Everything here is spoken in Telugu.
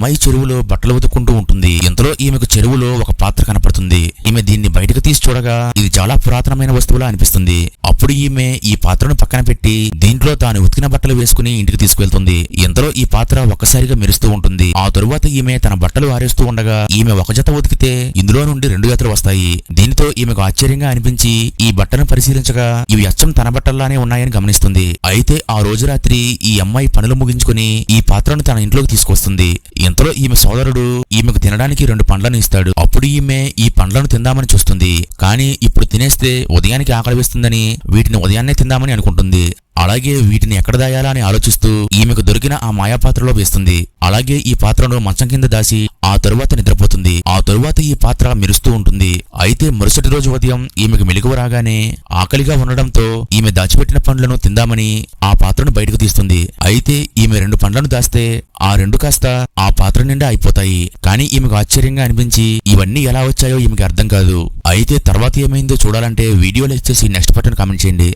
అమ్మాయి చెరువులో బట్టలు ఉతుక్కుంటూ ఉంటుంది. ఇంతలో ఈమెకు చెరువులో ఒక పాత్ర కనపడుతుంది. ఈమె దీన్ని బయటకు తీసి చూడగా ఇది చాలా పురాతనమైన వస్తువులా అనిపిస్తుంది. అప్పుడు ఈమె ఈ పాత్రను పక్కన పెట్టి దీంట్లో తాను ఉతికిన బట్టలు వేసుకుని ఇంటికి తీసుకువెళ్తుంది. ఇంతలో ఈ పాత్ర ఒక్కసారిగా మెరుస్తూ ఉంటుంది. ఆ తరువాత ఈమె తన బట్టలు ఆరేస్తూ ఉండగా ఈమె ఒక జత ఉతికితే ఇందులో నుండి రెండు జతలు వస్తాయి. దీనితో ఈమెకు ఆశ్చర్యంగా అనిపించి ఈ బట్టను పరిశీలించగా ఇవి అచ్చం తన బట్టల్లానే ఉన్నాయని గమనిస్తుంది. అయితే ఆ రోజు రాత్రి ఈ అమ్మాయి పనులు ముగించుకుని ఈ పాత్రను తన ఇంట్లోకి తీసుకొస్తుంది ఇంతలో ఈమె సోదరుడు ఈమెకు తినడానికి రెండు పండ్లను ఇస్తాడు. అప్పుడు ఈమె ఈ పండ్లను తిందామని చూస్తుంది. కానీ ఇప్పుడు తినేస్తే ఉదయానికి ఆకలి వేస్తుందని వీటిని ఉదయాన్నే తిందామని అనుకుంటుంది. అలాగే వీటిని ఎక్కడ దాయాలా అని ఆలోచిస్తూ ఈమెకు దొరికిన ఆ మాయా పాత్రలో వేస్తుంది. అలాగే ఈ పాత్రను మంచం కింద దాసి ఆ తరువాత నిద్రపోతుంది. తరువాత ఈ పాత్ర మెరుస్తూ ఉంటుంది. అయితే మరుసటి రోజు ఉదయం ఈమెకు మెలకువ రాగానే ఆకలిగా ఉండడంతో ఈమె దాచిపెట్టిన పండ్లను తిందామని ఆ పాత్రను బయటకు తీస్తుంది. అయితే ఈమె రెండు పండ్లను దాస్తే ఆ రెండు కాస్త ఆ పాత్ర నిండా అయిపోతాయి. కానీ ఈమెకు ఆశ్చర్యంగా అనిపించి ఇవన్నీ ఎలా వచ్చాయో ఈమెకి అర్థం కాదు. అయితే తర్వాత ఏమైందో చూడాలంటే వీడియో లైక్ చేసి నెక్స్ట్ బటన్ కామెంట్ చేయండి.